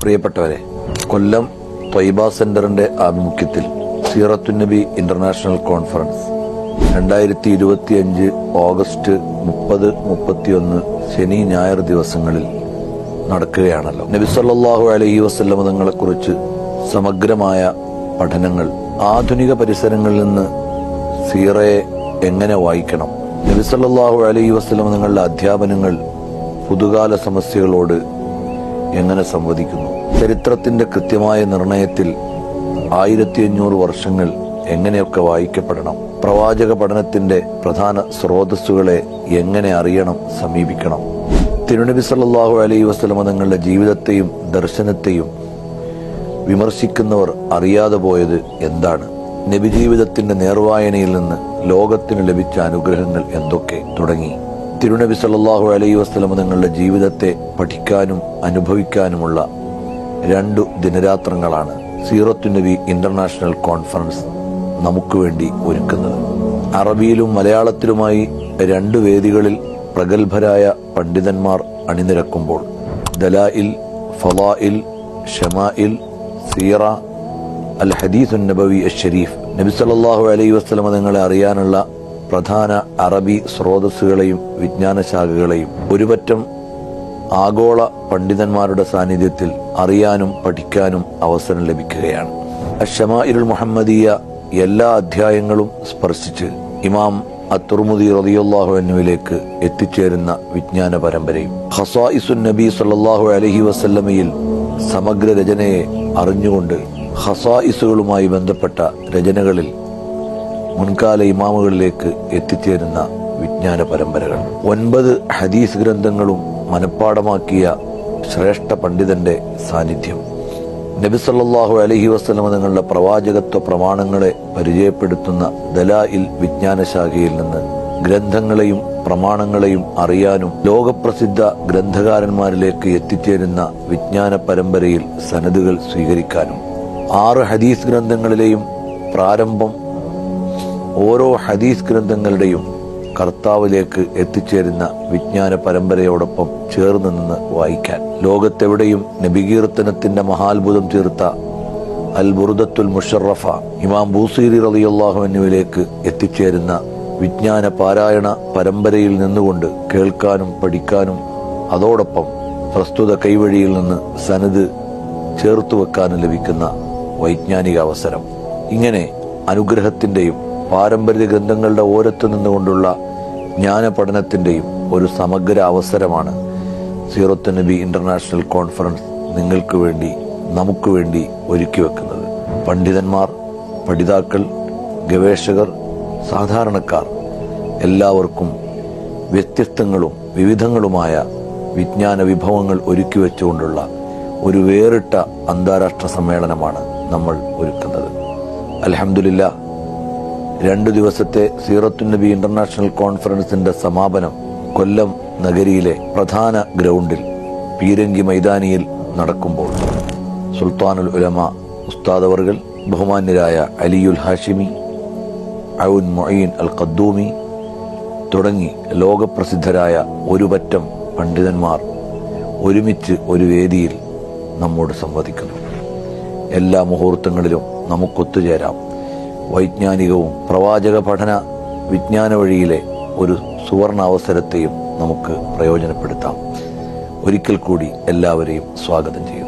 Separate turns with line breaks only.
പ്രിയപ്പെട്ടവരെ കൊല്ലം ത്വയ്ബ സെന്ററിന്റെ ആഭിമുഖ്യത്തിൽ സീറത്തുന്നബി ഇന്റർനാഷണൽ കോൺഫറൻസ് രണ്ടായിരത്തി ഇരുപത്തി അഞ്ച് ഓഗസ്റ്റ് മുപ്പത് മുപ്പത്തിയൊന്ന് ശനി ഞായർ ദിവസങ്ങളിൽ നടക്കുകയാണല്ലോ. നബി സല്ലല്ലാഹു അലൈഹി വസല്ലമ തങ്ങളെക്കുറിച്ച് സമഗ്രമായ പഠനങ്ങൾ ആധുനിക പരിസരങ്ങളിൽ നിന്ന് സീറയെ എങ്ങനെ വായിക്കണം? നബി സല്ലല്ലാഹു അലൈഹി വസല്ലമ നിങ്ങളുടെ അധ്യാപനങ്ങൾ പുതുകാല സമസ്യകളോട് എങ്ങനെ സംവദിക്കുന്നു? ചരിത്രത്തിന്റെ കൃത്യമായ നിർണയത്തിൽ ആയിരത്തി അഞ്ഞൂറ് വർഷങ്ങൾ എങ്ങനെയൊക്കെ വായിക്കപ്പെടണം? പ്രവാചക പഠനത്തിന്റെ പ്രധാന സ്രോതസ്സുകളെ എങ്ങനെ അറിയണം സമീപിക്കണം? തിരുനബി സല്ലാഹു അലൈ വസല്ലമ തങ്ങളുടെ ജീവിതത്തെയും ദർശനത്തെയും വിമർശിക്കുന്നവർ അറിയാതെ പോയത് എന്താണ്? നബി ജീവിതത്തിന്റെ നേർവായനയിൽ നിന്ന് ലോകത്തിന് ലഭിച്ച അനുഗ്രഹങ്ങൾ എന്തൊക്കെ? തുടങ്ങി. തിരുനബി സല്ലാഹു അലൈ വസല്ലമ നിങ്ങളുടെ ജീവിതത്തെ പഠിക്കാനും അനുഭവിക്കാനുമുള്ള രണ്ടു ദിനരാത്രങ്ങളാണ് സീറത്തു നബി ഇന്റർനാഷണൽ കോൺഫറൻസ് നമുക്ക് വേണ്ടി ഒരുക്കുന്നത്. അറബിയിലും മലയാളത്തിലുമായി രണ്ടു വേദികളിൽ പ്രഗത്ഭരായ പണ്ഡിതന്മാർ അണിനിരക്കുമ്പോൾ ദലായിൽ ഫലായിൽ ഷമായിൽ സീറ അൽ ഹദീസ് നബവി ഷരീഫ് നബി സല്ലല്ലാഹു അലൈഹി വസല്ലമ തങ്ങളെ അറിയാനുള്ള പ്രധാന അറബി സ്രോതസ്സുകളെയും വിജ്ഞാനശാഖകളെയും ഒരുപറ്റം ആഗോള പണ്ഡിതന്മാരുടെ സാന്നിധ്യത്തിൽ അറിയാനും പഠിക്കാനും അവസരം ലഭിക്കുകയാണ്. അഷമാഇരുൾ മുഹമ്മദീയ എല്ലാ അധ്യായങ്ങളും സ്പർശിച്ച് ഇമാം അത്തുർമുദി റളിയല്ലാഹു എന്നിവയിലേക്ക് എത്തിച്ചേരുന്ന വിജ്ഞാന പരമ്പരയും ഹസായിസുൻ നബി സല്ലാഹു അലഹി വസല്ലമയിൽ സമഗ്ര രചനയെ അറിഞ്ഞുകൊണ്ട് ഹസായിസുകളുമായി ബന്ധപ്പെട്ട രചനകളിൽ മുൻകാല ഇമാമുകളിലേക്ക് എത്തിച്ചേരുന്ന വിജ്ഞാന പരമ്പരകൾ. ഒൻപത് ഹദീസ് ഗ്രന്ഥങ്ങളും മനഃപ്പാടമാക്കിയ ശ്രേഷ്ഠ പണ്ഡിതന്റെ സാന്നിധ്യം. നബിസല്ലാഹു അലഹി വസ്ലമ തങ്ങളുടെ പ്രവാചകത്വ പ്രമാണങ്ങളെ പരിചയപ്പെടുത്തുന്ന ദലായിൽ വിജ്ഞാന ശാഖയിൽ നിന്ന് ഗ്രന്ഥങ്ങളെയും പ്രമാണങ്ങളെയും അറിയാനും ലോകപ്രസിദ്ധ ഗ്രന്ഥകാരന്മാരിലേക്ക് എത്തിച്ചേരുന്ന വിജ്ഞാന പരമ്പരയിൽ സനദുകൾ സ്വീകരിക്കാനും. ആറ് ഹദീസ് ഗ്രന്ഥങ്ങളിലെയും പ്രാരംഭം ഓരോ ഹദീസ് ഗ്രന്ഥങ്ങളുടെയും കർത്താവിലേക്ക് എത്തിച്ചേരുന്ന വിജ്ഞാന പരമ്പരയോടൊപ്പം ചേർന്ന് നിന്ന് വായിക്കാൻ. ലോകത്തെവിടെയും നബികീർത്തനത്തിന്റെ മഹാത്ഭുതം തീർത്ത അൽ ബുറുദത്തുൽ മുഷറഫ ഇമാം ബൂസീരി റളിയല്ലാഹു എന്നിവയിലേക്ക് എത്തിച്ചേരുന്ന വിജ്ഞാന പാരായണ പരമ്പരയിൽ നിന്നുകൊണ്ട് കേൾക്കാനും പഠിക്കാനും അതോടൊപ്പം പ്രസ്തുത കൈവഴിയിൽ നിന്ന് സനത് ചേർത്തു വെക്കാനും ലഭിക്കുന്ന വൈജ്ഞാനിക അവസരം ഇങ്ങനെ അനുഗ്രഹത്തിന്റെയും പാരമ്പര്യ ഗ്രന്ഥങ്ങളുടെ ഓരത്ത് നിന്നുകൊണ്ടുള്ള ജ്ഞാന പഠനത്തിന്റെയും ഒരു സമഗ്ര അവസരമാണ് സീറത്ത് നബി ഇന്റർനാഷണൽ കോൺഫറൻസ് നിങ്ങൾക്ക് വേണ്ടി നമുക്ക് വേണ്ടി ഒരുക്കി വെക്കുന്നത്. പണ്ഡിതന്മാർ പഠിതാക്കൾ ഗവേഷകർ സാധാരണക്കാർ എല്ലാവർക്കും വ്യത്യസ്തങ്ങളും വിവിധങ്ങളുമായ വിജ്ഞാന വിഭവങ്ങൾ ഒരുക്കി വെച്ചുകൊണ്ടുള്ള ഒരു വേറിട്ട അന്താരാഷ്ട്ര സമ്മേളനമാണ് നമ്മൾ ഒരുക്കുന്നത്. അലഹമില്ല രണ്ടു ദിവസത്തെ സീറത്തു നബി ഇന്റർനാഷണൽ കോൺഫറൻസിന്റെ സമാപനം കൊല്ലം നഗരിയിലെ പ്രധാന ഗ്രൗണ്ടിൽ പീരങ്കി മൈതാനിയിൽ നടക്കുമ്പോൾ. സുൽത്താനുൽ ഉലമ ഉസ്താദ്വർകൾ ബഹുമാന്യരായ അലിയുൽ ഹാഷിമി ഔൻ മൊയ്ൻ അൽ ഖദ്ദൂമി തുടങ്ങി ലോകപ്രസിദ്ധരായ ഒരുപറ്റം പണ്ഡിതന്മാർ ഒരുമിച്ച് ഒരു വേദിയിൽ നമ്മോട് സംവദിക്കുന്നു. എല്ലാ മുഹൂർത്തങ്ങളിലും നമുക്കൊത്തുചേരാം വൈജ്ഞാനികവും പ്രവാചക പഠന വിജ്ഞാന വഴിയിലെ ഒരു സുവർണ അവസരത്തെയും നമുക്ക് പ്രയോജനപ്പെടുത്താം. ഒരിക്കൽ കൂടി എല്ലാവരെയും സ്വാഗതം ചെയ്യുന്നു.